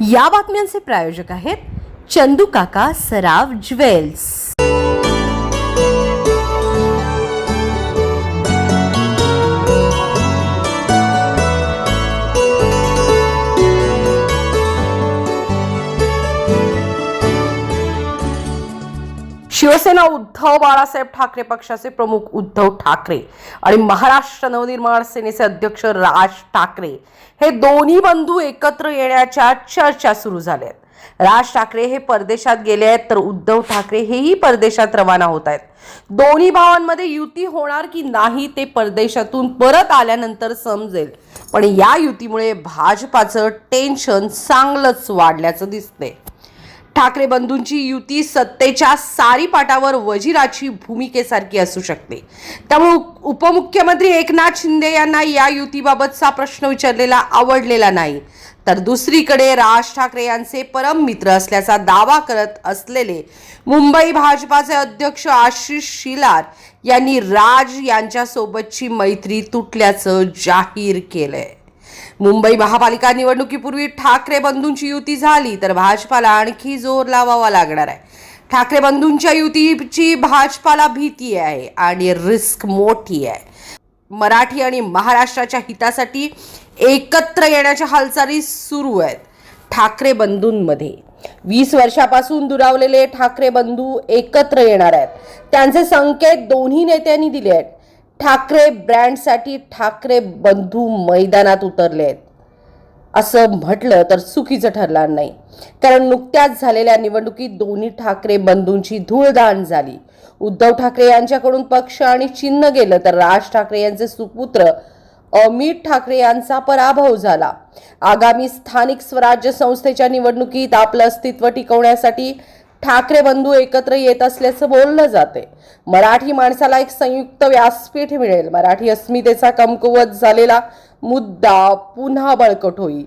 या बातम्यांचे प्रायोजक आहेत चंदू काका सराव ज्वेल्स. शिवसेना उद्धव बाळासाहेब ठाकरे पक्षाचे प्रमुख उद्धव ठाकरे आणि महाराष्ट्र नवनिर्माण सेनेचे अध्यक्ष राज ठाकरे हे दोन्ही बंधू एकत्र येण्याच्या चर्चा सुरू झाल्या आहेत राज ठाकरे हे परदेशात गेले आहेत तर उद्धव ठाकरे हेही परदेशात रवाना होत आहेत. दोन्ही भावांमध्ये युती होणार की नाही ते परदेशातून परत आल्यानंतर समजेल. पण या युतीमुळे भाजपाचं टेन्शन चांगलंच वाढल्याचं दिसतंय. ठाकरे बंधूंची युती सत्तेच्या सारीपाटावर वजिराची भूमिकेसारखी असू शकते. त्यामुळे उपमुख्यमंत्री एकनाथ शिंदे यांना या युतीबाबतचा प्रश्न विचारलेला आवडलेला नाही. तर दुसरीकडे राज ठाकरे यांचे परम मित्र असल्याचा दावा करत असलेले मुंबई भाजपाचे अध्यक्ष आशिष शिलार यांनी राज यांच्यासोबतची मैत्री तुटल्याचं जाहीर केलंय. मुंबई महापालिका निवडणुकीपूर्वी ठाकरे बंधूंची युती झाली तर भाजपाला आणखी जोर लावावा लागणार आहे. ठाकरे बंधूंच्या युतीची भाजपाला भीती आहे आणि रिस्क मोठी आहे. मराठी आणि महाराष्ट्राच्या हितासाठी एकत्र येण्याच्या हालचाली सुरू आहेत. ठाकरे बंधूंमध्ये वीस वर्षापासून दुरावलेले ठाकरे बंधू एकत्र येणार आहेत. त्यांचे संकेत दोन्ही नेत्यांनी दिले आहेत. ठाकरे ब्रँडसाठी ठाकरे बंधू मैदानात उतरले आहेत. असं म्हटलं तर चुकीचं ठरणार नाही. कारण नुकत्याच झालेल्या निवडणुकीत दोन्ही ठाकरे बंधूंची धूळदान झाली. उद्धव ठाकरे यांच्याकडून पक्ष आणि चिन्ह गेलं तर राज ठाकरे यांचे सुपुत्र अमित ठाकरे यांचा पराभव झाला. आगामी स्थानिक स्वराज्य संस्थेच्या निवडणुकीत आपलं अस्तित्व टिकवण्यासाठी ठाकरे बंधू एकत्र येत असल्याचं बोललं जाते मराठी माणसाला एक संयुक्त व्यासपीठ मिळेल. मराठी अस्मितेचा कमकुवत झालेला मुद्दा पुन्हा बळकट होईल.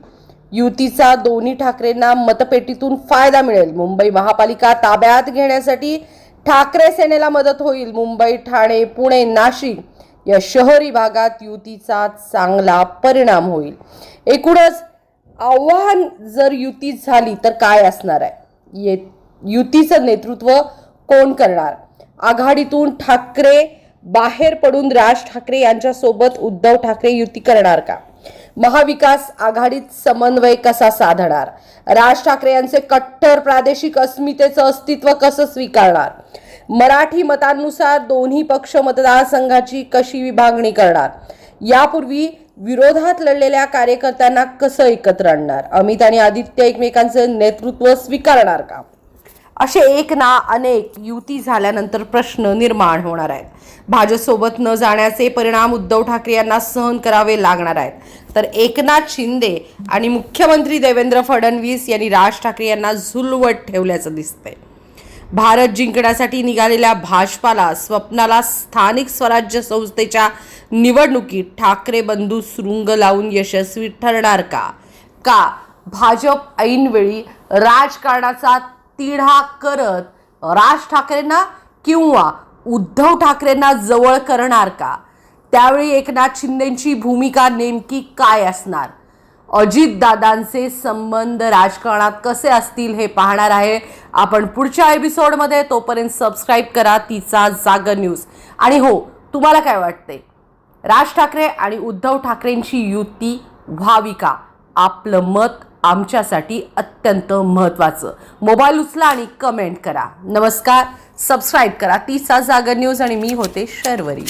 युतीचा दोन्ही ठाकरेंना मतपेटीतून फायदा मिळेल. मुंबई महापालिका ताब्यात घेण्यासाठी ठाकरे सेनेला मदत होईल. मुंबई ठाणे पुणे नाशिक या शहरी भागात युतीचा चांगला परिणाम होईल. एकूणच आव्हान जर युती झाली तर काय असणार आहे? ये युतीचं नेतृत्व कोण करणार? आघाडीतून ठाकरे बाहेर पडून राज ठाकरे यांच्यासोबत उद्धव ठाकरे युती करणार का? महाविकास आघाडीत समन्वय कसा साधणार? राज ठाकरे यांचे कट्टर प्रादेशिक अस्मितेचं अस्तित्व कसं स्वीकारणार? मराठी मतांनुसार दोन्ही पक्ष मतदारसंघाची कशी विभागणी करणार? यापूर्वी विरोधात लढलेल्या कार्यकर्त्यांना कसं एकत्र आणणार? अमित आणि आदित्य एकमेकांचं नेतृत्व स्वीकारणार का? असे एक ना अनेक युती झाल्यानंतर प्रश्न निर्माण होणार आहेत. भाजपसोबत न जाण्याचे परिणाम उद्धव ठाकरे यांना सहन करावे लागणार आहेत. तर एकनाथ शिंदे आणि मुख्यमंत्री देवेंद्र फडणवीस यांनी राज ठाकरे यांना झुलवत ठेवल्याचं दिसतंय. भारत जिंकण्यासाठी निघालेल्या भाजपाला स्वप्नाला स्थानिक स्वराज्य संस्थेच्या निवडणुकीत ठाकरे बंधू सुरुंग लावून यशस्वी ठरणार का? का भाजप ऐनवेळी राजकारणाचा तिढा करत राज ठाकरेंना किंवा उद्धव ठाकरेंना जवळ करणार का? त्यावेळी एकनाथ शिंदेची भूमिका नेमकी काय असणार? अजितदादांचे संबंध राजकारणात कसे असतील हे पाहणार आहे. आपण पुढच्या एपिसोडमध्ये तोपर्यंत सबस्क्राईब करा तिचा जागर न्यूज. आणि हो तुम्हाला काय वाटते राज ठाकरे आणि उद्धव ठाकरेंची युती व्हावी का? आपलं मत आमच्यासाठी अत्यंत महत्त्वाचं. मोबाईल उचला आणि कमेंट करा. नमस्कार. सबस्क्राईब करा. तिचा जागर न्यूज आणि मी होते शर्वरी.